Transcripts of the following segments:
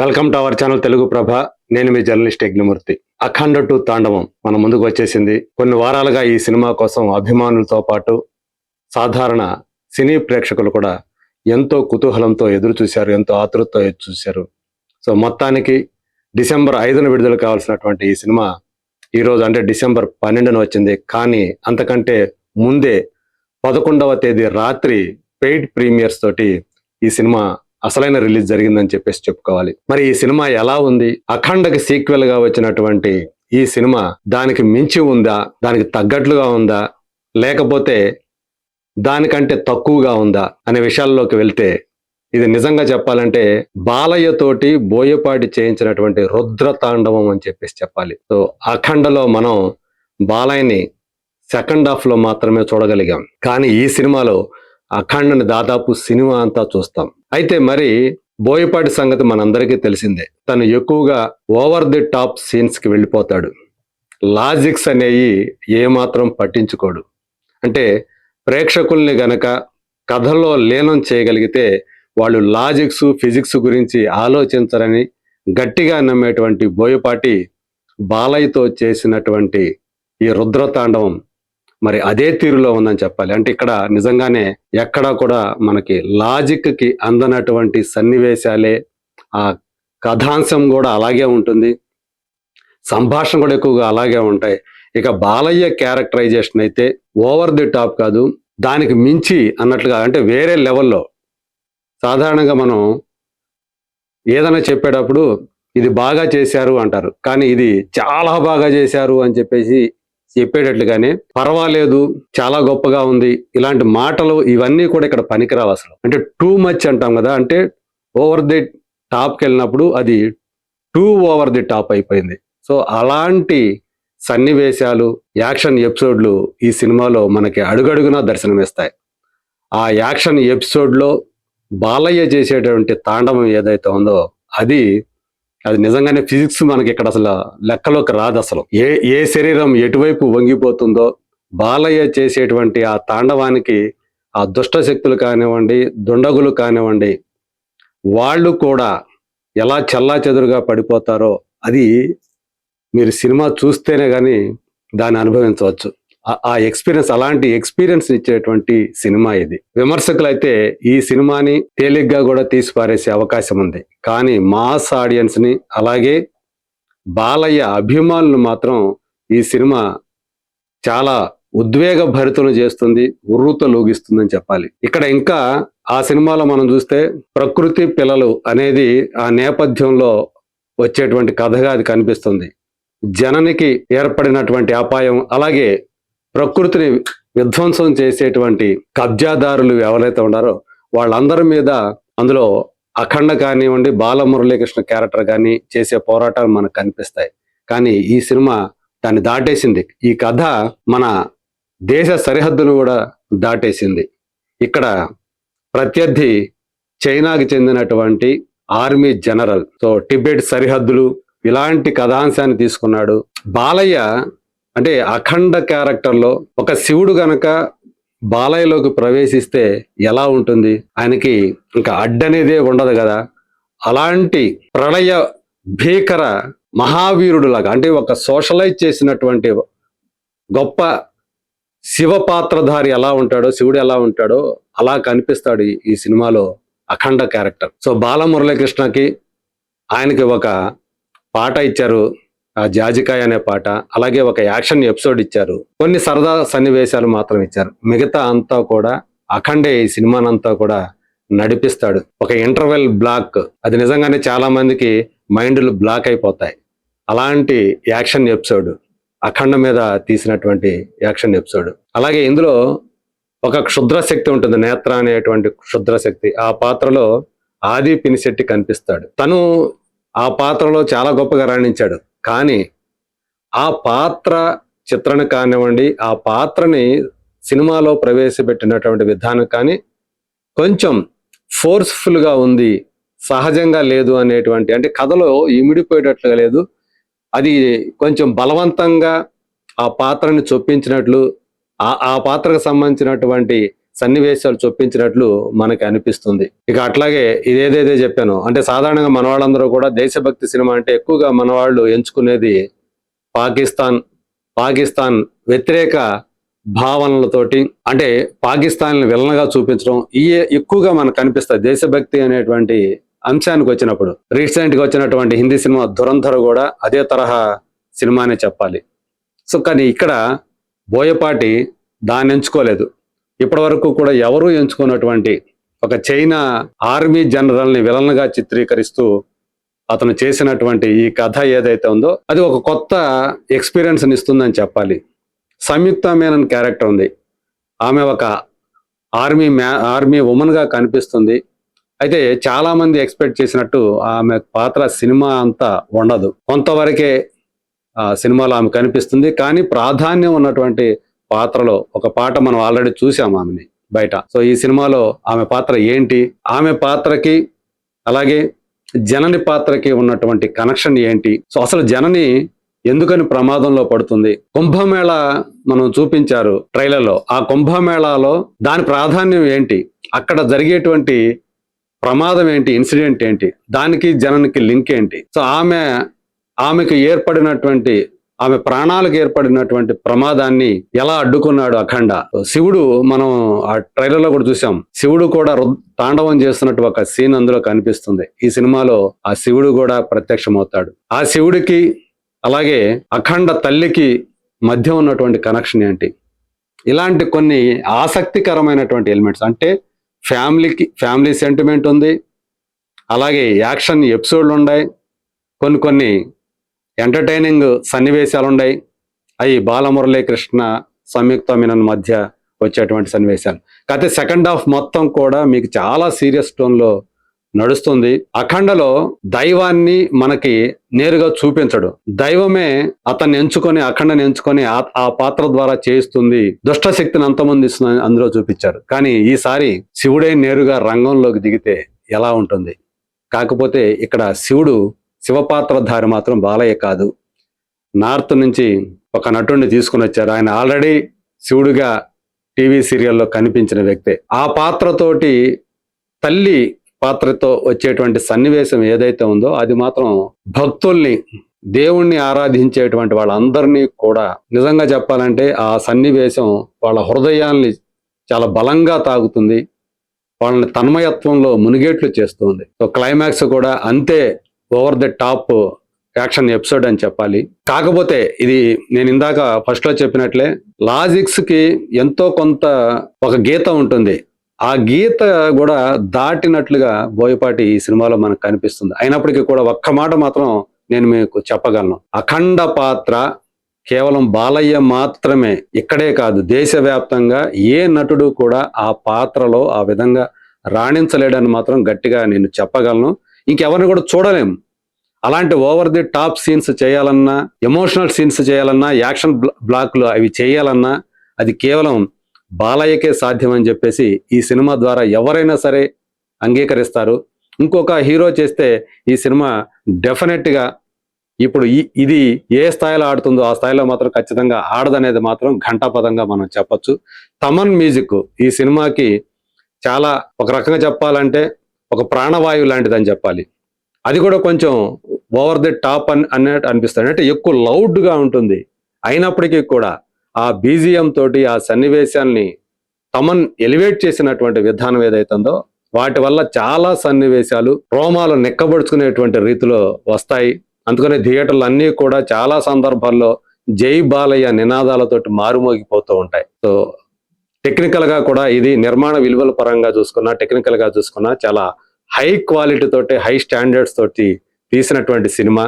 Welcome to our channel Telugu Prabha. నేను మీ journalist Yagnamurthy. Akhanda two Thandavam మన ముందుకు వచ్చేసింది. కొన్ని వారాలుగా ఈ సినిమా కోసం అభిమానులతో పాటు సాధారణ సినీ ప్రేక్షకులు కూడా ఎంతో కుతూహలంతో ఎదురు చూశారు ఎంతో ఆతృతతో ఎదురు చూశారు సో మొత్తానికి డిసెంబర్ ఐదున విడుదల కావాల్సినటువంటి ఈ సినిమా ఈ రోజు అంటే డిసెంబర్ పన్నెండున వచ్చింది. కానీ అంతకంటే ముందే పదకొండవ తేదీ రాత్రి పెయిడ్ ప్రీమియర్స్ తోటి ఈ సినిమా అసలైన రిలీజ్ జరిగిందని చెప్పేసి చెప్పుకోవాలి. మరి ఈ సినిమా ఎలా ఉంది? అఖండకి సీక్వెల్గా వచ్చినటువంటి ఈ సినిమా దానికి మించి ఉందా? దానికి తగ్గట్లుగా ఉందా? లేకపోతే దానికంటే తక్కువగా ఉందా? అనే విషయాల్లోకి వెళ్తే ఇది నిజంగా చెప్పాలంటే బాలయ్య తోటి బోయపాటి చేయించినటువంటి రుద్ర తాండవం అని చెప్పేసి చెప్పాలి. సో అఖండలో మనం బాలయ్యని సెకండ్ హాఫ్లో మాత్రమే చూడగలిగాం. కానీ ఈ సినిమాలో అఖండని దాదాపు సినిమా అంతా చూస్తాం. అయితే మరి బోయపాటి సంగతి మనందరికీ తెలిసిందే. తను ఎక్కువగా ఓవర్ ది టాప్ సీన్స్కి వెళ్ళిపోతాడు. లాజిక్స్ అనేవి ఏమాత్రం పట్టించుకోడు. అంటే ప్రేక్షకుల్ని గనక కథలో లీనం చేయగలిగితే వాళ్ళు లాజిక్స్ ఫిజిక్స్ గురించి ఆలోచించరని గట్టిగా నమ్మేటువంటి బోయపాటి బాలయ్యతో చేసినటువంటి ఈ రుద్రతాండవం మరి అదే తీరులో ఉందని చెప్పాలి. అంటే ఇక్కడ నిజంగానే ఎక్కడా కూడా మనకి లాజిక్కి అందనటువంటి సన్నివేశాలే ఆ కథాంశం కూడా అలాగే ఉంటుంది. సంభాషణ కూడా ఎక్కువగా అలాగే ఉంటాయి. ఇక బాలయ్య క్యారెక్టరైజేషన్ అయితే ఓవర్ ది టాప్ కాదు దానికి మించి అన్నట్లుగా అంటే వేరే లెవెల్లో సాధారణంగా మనం ఏదైనా చెప్పేటప్పుడు ఇది బాగా చేశారు అంటారు. కానీ ఇది చాలా బాగా చేశారు అని చెప్పేసి చెప్పేటట్లుగానే పర్వాలేదు చాలా గొప్పగా ఉంది. ఇలాంటి మాటలు ఇవన్నీ కూడా ఇక్కడ పనికిరావు అసలు. అంటే టూ మచ్ అంటాం కదా అంటే ఓవర్ ది టాప్కి వెళ్ళినప్పుడు అది టూ ఓవర్ ది టాప్ అయిపోయింది. సో అలాంటి సన్నివేశాలు యాక్షన్ ఎపిసోడ్లు ఈ సినిమాలో మనకి అడుగడుగునా దర్శనమిస్తాయి. ఆ యాక్షన్ ఎపిసోడ్లో బాలయ్య చేసేటువంటి తాండవం ఏదైతే ఉందో అది అది నిజంగానే ఫిజిక్స్ మనకి ఇక్కడ అసలు లెక్కలోకి రాదు అసలు. ఏ ఏ శరీరం ఎటువైపు వంగిపోతుందో బాలయ్య చేసేటువంటి ఆ తాండవానికి ఆ దుష్ట శక్తులు కానివ్వండి దుండగులు కానివ్వండి వాళ్ళు కూడా ఎలా చల్లా చెదురుగా పడిపోతారో అది మీరు సినిమా చూస్తేనే కానీ దాన్ని అనుభవించవచ్చు. ఆ- ఎక్స్పీరియన్స్ అలాంటి ఎక్స్పీరియన్స్ ఇచ్చేటువంటి సినిమా ఇది. విమర్శకులు అయితే ఈ సినిమాని తేలిగ్గా కూడా తీసిపారేసే అవకాశం ఉంది. కానీ మాస్ ఆడియన్స్ని అలాగే బాలయ్య అభిమానులు మాత్రం ఈ సినిమా చాలా ఉద్వేగ భరితను చేస్తుంది ఉర్రూత లూగిస్తుందని చెప్పాలి. ఇక్కడ ఇంకా ఆ సినిమాలో మనం చూస్తే ప్రకృతి పిల్లలు అనేది ఆ నేపథ్యంలో వచ్చేటువంటి కథగా అది కనిపిస్తుంది. జననికి ఏర్పడినటువంటి అపాయం అలాగే ప్రకృతిని విధ్వంసం చేసేటువంటి కబ్జాదారులు ఎవరైతే ఉన్నారో వాళ్ళందరి మీద అందులో అఖండ కానివ్వండి బాలమురళీకృష్ణ క్యారెక్టర్ కానీ చేసే పోరాటాలు మనకు కనిపిస్తాయి. కానీ ఈ సినిమా దాన్ని దాటేసింది. ఈ కథ మన దేశ సరిహద్దును కూడా దాటేసింది. ఇక్కడ ప్రత్యర్థి చైనాకి చెందినటువంటి ఆర్మీ జనరల్ సో టిబెట్ సరిహద్దులు ఇలాంటి కథాంశాన్ని తీసుకున్నాడు. బాలయ్య అంటే అఖండ క్యారెక్టర్లో ఒక శివుడు గనక బాలయ్యలోకి ప్రవేశిస్తే ఎలా ఉంటుంది? ఆయనకి ఇంకా అడ్డనేదే ఉండదు కదా. అలాంటి ప్రళయ భీకర మహావీరుడు లాగా అంటే ఒక సోషలైజ్ చేసినటువంటి గొప్ప శివ పాత్రధారి ఎలా ఉంటాడో శివుడు ఎలా ఉంటాడో అలా కనిపిస్తాడు ఈ- సినిమాలో అఖండ క్యారెక్టర్. సో బాలమురళీకృష్ణకి ఆయనకి ఒక పాట ఇచ్చారు జాజికాయ అనే పాట అలాగే ఒక యాక్షన్ ఎపిసోడ్ ఇచ్చారు. కొన్ని సరదా సన్నివేశాలు మాత్రం ఇచ్చారు. మిగతా అంతా కూడా అఖండే ఈ సినిమానంతా కూడా నడిపిస్తాడు. ఒక ఇంటర్వెల్ బ్లాక్ అది నిజంగానే చాలా మందికి మైండ్లు బ్లాక్ అయిపోతాయి. అలాంటి యాక్షన్ ఎపిసోడ్ అఖండ మీద తీసినటువంటి యాక్షన్ ఎపిసోడ్. అలాగే ఇందులో ఒక క్షుద్ర శక్తి ఉంటుంది నేత్ర అనేటువంటి క్షుద్ర శక్తి. ఆ పాత్రలో ఆది పినిశెట్టి కనిపిస్తాడు. తను ఆ పాత్రలో చాలా గొప్పగా రాణించాడు. కానీ ఆ పాత్ర చిత్రణ కానివ్వండి ఆ పాత్రని సినిమాలో ప్రవేశపెట్టినటువంటి విధానం కానీ కొంచెం ఫోర్స్ఫుల్గా ఉంది సహజంగా లేదు అనేటువంటి అంటే కథలో ఇమిడిపోయేటట్లుగా లేదు. అది కొంచెం బలవంతంగా ఆ పాత్రని చొప్పించినట్లు ఆ ఆ పాత్రకు సంబంధించినటువంటి సన్నివేశాలు చొప్పించినట్లు మనకి అనిపిస్తుంది. ఇక అట్లాగే ఇదేదైతే చెప్పాను అంటే సాధారణంగా మన వాళ్ళందరూ కూడా దేశభక్తి సినిమా అంటే ఎక్కువగా మన వాళ్ళు ఎంచుకునేది పాకిస్తాన్ పాకిస్తాన్ వ్యతిరేక భావనలతోటి అంటే పాకిస్తాన్ విలనగా చూపించడం ఇవే ఎక్కువగా మనకు కనిపిస్తుంది దేశభక్తి అనేటువంటి అంశానికి వచ్చినప్పుడు. రీసెంట్గా వచ్చినటువంటి హిందీ సినిమా దురంధర కూడా అదే తరహా సినిమానే చెప్పాలి. సో కానీ ఇక్కడ బోయపాటి దాన్ని ఎంచుకోలేదు. ఇప్పటి వరకు కూడా ఎవరూ ఎంచుకున్నటువంటి ఒక చైనా ఆర్మీ జనరల్ని విలన్గా చిత్రీకరిస్తూ అతను చేసినటువంటి ఈ కథ ఏదైతే ఉందో అది ఒక కొత్త ఎక్స్పీరియన్స్ ఇస్తుందని చెప్పాలి. సంయుక్త మేనన్ క్యారెక్టర్ ఉంది. ఆమె ఒక ఆర్మీ మ్యా ఆర్మీ ఉమెన్గా కనిపిస్తుంది. అయితే చాలామంది ఎక్స్పెక్ట్ చేసినట్టు ఆమె పాత్ర సినిమా అంతా ఉండదు. కొంతవరకే ఆ సినిమాలో ఆమె కనిపిస్తుంది. కానీ ప్రాధాన్యం ఉన్నటువంటి పాత్రలో ఒక పాట మనం ఆల్రెడీ చూసాం ఆమెని బయట. సో ఈ సినిమాలో ఆమె పాత్ర ఏంటి? ఆమె పాత్రకి అలాగే జనని పాత్రకి ఉన్నటువంటి కనెక్షన్ ఏంటి? సో అసలు జనని ఎందుకని ప్రమాదంలో పడుతుంది? కుంభమేళ మనం చూపించారు ట్రైలర్లో. ఆ కుంభమేళాలో దాని ప్రాధాన్యం ఏంటి? అక్కడ జరిగేటువంటి ప్రమాదం ఏంటి? ఇన్సిడెంట్ ఏంటి? దానికి జననికి లింక్ ఏంటి? సో ఆమె ఆమెకు ఏర్పడినటువంటి ఆమె ప్రాణాలకు ఏర్పడినటువంటి ప్రమాదాన్ని ఎలా అడ్డుకున్నాడు అఖండ? శివుడు మనం ఆ ట్రైలర్లో కూడా చూసాం. శివుడు కూడా రుద్- తాండవం చేస్తున్నట్టు ఒక సీన్ అందులో కనిపిస్తుంది. ఈ సినిమాలో ఆ శివుడు కూడా ప్రత్యక్షమవుతాడు. ఆ శివుడికి అలాగే అఖండ తల్లికి మధ్య ఉన్నటువంటి కనెక్షన్ ఏంటి? ఇలాంటి కొన్ని ఆసక్తికరమైనటువంటి ఎలిమెంట్స్ అంటే ఫ్యామిలీకి ఫ్యామిలీ సెంటిమెంట్ ఉంది. అలాగే యాక్షన్ ఎపిసోడ్లు ఉన్నాయి. కొన్ని కొన్ని ఎంటర్టైనింగ్ సన్నివేశాలు ఉన్నాయి అవి బాలమురళీ కృష్ణ సంయుక్త మీనన్ మధ్య వచ్చేటువంటి సన్నివేశాలు. కాకపోతే సెకండ్ హాఫ్ మొత్తం కూడా మీకు చాలా సీరియస్ టోన్లో నడుస్తుంది. అఖండలో దైవాన్ని మనకి నేరుగా చూపించడు. దైవమే అతన్ని ఎంచుకొని అఖండని ఎంచుకొని ఆ- ఆ పాత్ర ద్వారా చేయిస్తుంది. దుష్ట శక్తిని అంతమందిస్తున్న అందులో చూపించారు. కానీ ఈసారి శివుడే నేరుగా రంగంలోకి దిగితే ఎలా ఉంటుంది? కాకపోతే ఇక్కడ శివుడు శివపాత్రధారి మాత్రం బాలయ్య కాదు. నార్త్ నుంచి ఒక నటుడిని తీసుకుని వచ్చారు. ఆయన ఆల్రెడీ శివుడిగా టీవీ సీరియల్లో కనిపించిన వ్యక్తే. ఆ పాత్రతోటి తల్లి పాత్రతో వచ్చేటువంటి సన్నివేశం ఏదైతే ఉందో అది మాత్రం భక్తుల్ని దేవుణ్ణి ఆరాధించేటువంటి వాళ్ళందరినీ కూడా నిజంగా చెప్పాలంటే ఆ సన్నివేశం వాళ్ళ హృదయాల్ని చాలా బలంగా తాగుతుంది. వాళ్ళని తన్మయత్వంలో మునిగేట్లు చేస్తుంది. సో క్లైమాక్స్ కూడా అంతే over the top action episode అని చెప్పాలి. కాకపోతే ఇది నేను ఇందాక ఫస్ట్లో చెప్పినట్లే లాజిక్స్కి ఎంతో కొంత ఒక గీత ఉంటుంది. ఆ గీత కూడా దాటినట్లుగా బోయపాటి ఈ సినిమాలో మనకు కనిపిస్తుంది. అయినప్పటికీ కూడా ఒక్క మాట మాత్రం నేను మీకు చెప్పగలను. అఖండ పాత్ర కేవలం బాలయ్య మాత్రమే ఇక్కడే కాదు దేశవ్యాప్తంగా ఏ నటుడు కూడా ఆ పాత్రలో ఆ విధంగా రాణించలేడని మాత్రం గట్టిగా నేను చెప్పగలను. ఇంకెవరిని కూడా చూడలేం. అలాంటి ఓవర్ ది టాప్ సీన్స్ చేయాలన్నా ఎమోషనల్ సీన్స్ చేయాలన్నా యాక్షన్ బ్లాక్లు అవి చేయాలన్నా అది కేవలం బాలయ్యకే సాధ్యమని చెప్పేసి ఈ సినిమా ద్వారా ఎవరైనా సరే అంగీకరిస్తారు. ఇంకొక హీరో చేస్తే ఈ సినిమా డెఫినెట్గా ఇప్పుడు ఇది ఏ స్థాయిలో ఆడుతుందో ఆ స్థాయిలో మాత్రం ఖచ్చితంగా ఆడదనేది మాత్రం ఘంటాపదంగా మనం చెప్పొచ్చు. తమన్ మ్యూజిక్ ఈ సినిమాకి చాలా ఒక రకంగా చెప్పాలంటే ఒక ప్రాణవాయువు లాంటిది అని చెప్పాలి. అది కూడా కొంచెం ఓవర్ ది టాప్ అని అన్నట్టు అనిపిస్తుంది. అంటే ఎక్కువ లౌడ్గా ఉంటుంది. అయినప్పటికీ కూడా ఆ బీజిఎం తోటి ఆ సన్నివేశాల్ని తమన్ ఎలివేట్ చేసినటువంటి విధానం ఏదైతుందో వాటి వల్ల చాలా సన్నివేశాలు రోమాలు నెక్కబడుచుకునేటువంటి రీతిలో వస్తాయి. అందుకనే థియేటర్లు అన్నీ కూడా చాలా సందర్భాల్లో జై బాలయ్య నినాదాలతోటి మారుమోగిపోతూ ఉంటాయి. సో టెక్నికల్గా కూడా ఇది నిర్మాణ విలువల పరంగా చూసుకున్నా టెక్నికల్గా చూసుకున్నా చాలా హై క్వాలిటీ తోటి హై స్టాండర్డ్స్ తోటి తీసినటువంటి సినిమా.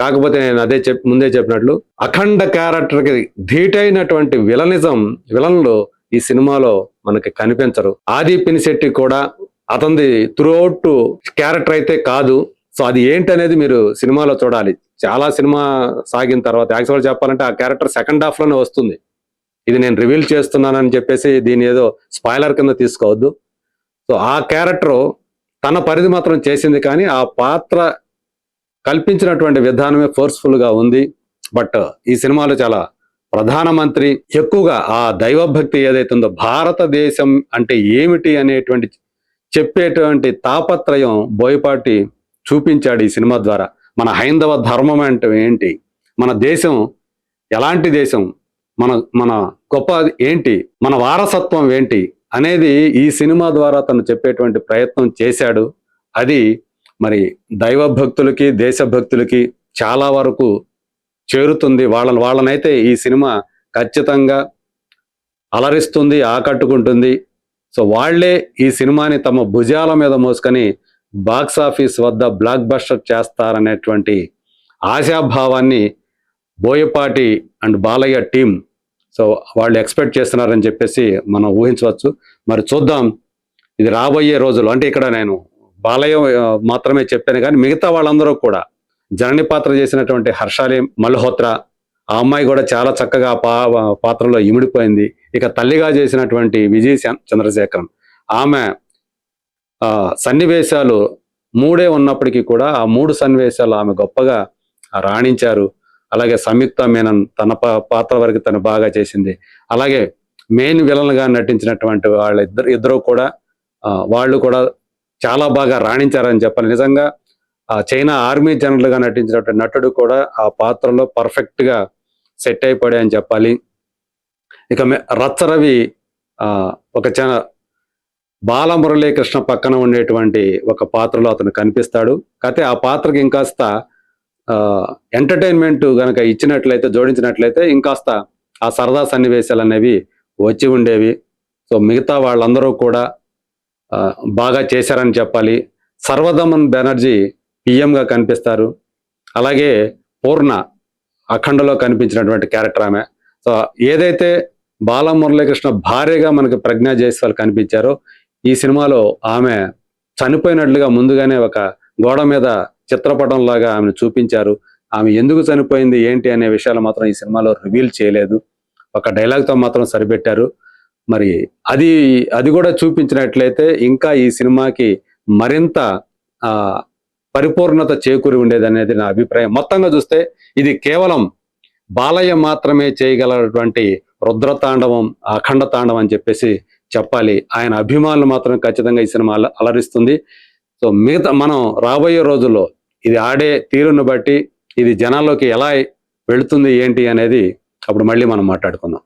కాకపోతే నేను అదే చెప్ ముందే చెప్పినట్లు అఖండ క్యారెక్టర్కి ధీటైనటువంటి విలనిజం విలన్లు ఈ సినిమాలో మనకి కనిపించరు. ఆది పినిశెట్టి కూడా అతనిది త్రూఅవుట్ క్యారెక్టర్ అయితే కాదు. సో అది ఏంటనేది మీరు సినిమాలో చూడాలి. చాలా సినిమా సాగిన తర్వాత యాక్చువల్ చెప్పాలంటే ఆ క్యారెక్టర్ సెకండ్ హాఫ్లోనే వస్తుంది. ఇది నేను రివీల్ చేస్తున్నానని చెప్పేసి దీని ఏదో స్పాయిలర్ కింద తీసుకోవద్దు. సో ఆ క్యారెక్టర్ తన పరిధి మాత్రం చేసింది కానీ ఆ పాత్ర కల్పించినటువంటి విధానమే ఫోర్స్ఫుల్గా ఉంది. బట్ ఈ సినిమాలో చాలా ప్రధానమంత్రి ఎక్కువగా ఆ దైవభక్తి ఏదైతే ఉందో భారతదేశం అంటే ఏమిటి అనేటువంటి చెప్పేటువంటి తాపత్రయం బోయపాటి చూపించాడు ఈ సినిమా ద్వారా. మన హైందవ ధర్మం అంటే ఏంటి? మన దేశం ఎలాంటి దేశం? మన మన గొప్ప ఏంటి మన వారసత్వం ఏంటి అనేది ఈ సినిమా ద్వారా తను చెప్పేటువంటి ప్రయత్నం చేశాడు. అది మరి దైవ భక్తులకి దేశభక్తులకి చాలా వరకు చేరుతుంది. వాళ్ళని వాళ్ళనైతే ఈ సినిమా ఖచ్చితంగా అలరిస్తుంది ఆకట్టుకుంటుంది. సో వాళ్ళే ఈ సినిమాని తమ భుజాల మీద మోసుకొని బాక్స్ ఆఫీస్ వద్ద బ్లాక్ బస్టర్ చేస్తారనేటువంటి ఆశాభావాన్ని Boyapati and Balayya team so వాళ్ళు ఎక్స్పెక్ట్ చేస్తున్నారని చెప్పేసి మనం ఊహించవచ్చు. మరి చూద్దాం. ఇది రాబోయే రోజులు. అంటే ఇక్కడ నేను బాలయ్య మాత్రమే చెప్పాను కానీ మిగతా వాళ్ళందరూ కూడా జనని పాత్ర చేసినటువంటి హర్షాలి మల్హోత్రా ఆ అమ్మాయి కూడా చాలా చక్కగా పా పాత్రలో ఇమిడిపోయింది. ఇక తల్లిగా చేసినటువంటి విజయ్ చంద్రశేఖరన్. ఆమె సన్నివేశాలు మూడే ఉన్నప్పటికీ కూడా ఆ మూడు సన్నివేశాలు ఆమె గొప్పగా రాణించారు. అలాగే సంయుక్త మేనన్ తన పాత్ర వరకు తను బాగా చేసింది. అలాగే మెయిన్ విలన్గా నటించినటువంటి వాళ్ళ ఇద్దరు ఇద్దరు కూడా వాళ్ళు కూడా చాలా బాగా రాణించారని చెప్పాలి. నిజంగా ఆ చైనా ఆర్మీ జనరల్గా నటించినటువంటి నటుడు కూడా ఆ పాత్రలో పర్ఫెక్ట్గా సెట్ అయిపోయాడు అని చెప్పాలి. ఇక మె- రచ్చరవి ఒక చ బాలమురళీకృష్ణ పక్కన ఉండేటువంటి ఒక పాత్రలో అతను కనిపిస్తాడు. కాకపోతే ఆ పాత్రకి ఇంకాస్త ఎంటర్టైన్మెంట్ కనుక ఇచ్చినట్లయితే జోడించినట్లయితే ఇంకాస్త ఆ సరదా సన్నివేశాలు అనేవి వచ్చి ఉండేవి. సో మిగతా వాళ్ళందరూ కూడా బాగా చేశారని చెప్పాలి. సర్వదమన్ బెనర్జీ పిఎంగా కనిపిస్తారు. అలాగే పూర్ణ అఖండలో కనిపించినటువంటి క్యారెక్టర్ ఆమె. సో ఏదైతే బాలమురళీకృష్ణ భార్యగా మనకి ప్రజ్ఞా జైస్వాల్ కనిపించారో ఈ సినిమాలో ఆమె చనిపోయినట్లుగా ముందుగానే ఒక గోడ మీద చిత్రపటం లాగా ఆమెను చూపించారు. ఆమె ఎందుకు చనిపోయింది ఏంటి అనే విషయాలు మాత్రం ఈ సినిమాలో రివీల్ చేయలేదు. ఒక డైలాగ్తో మాత్రం సరిపెట్టారు. మరి అది అది కూడా చూపించినట్లయితే ఇంకా ఈ సినిమాకి మరింత పరిపూర్ణత చేకూరి ఉండేది అనేది నా అభిప్రాయం. మొత్తంగా చూస్తే ఇది కేవలం బాలయ్య మాత్రమే చేయగలటువంటి రుద్రతాండవం అఖండ తాండవం అని చెప్పేసి చెప్పాలి. ఆయన అభిమానులు మాత్రం ఖచ్చితంగా ఈ సినిమా అల- అలరిస్తుంది. సో మిగతా మనం రాబోయే రోజుల్లో ఇది ఆడే తీరును బట్టి ఇది జనాల్లోకి ఎలా వెళుతుంది ఏంటి అనేది అప్పుడు మళ్ళీ మనం మాట్లాడుకుందాం.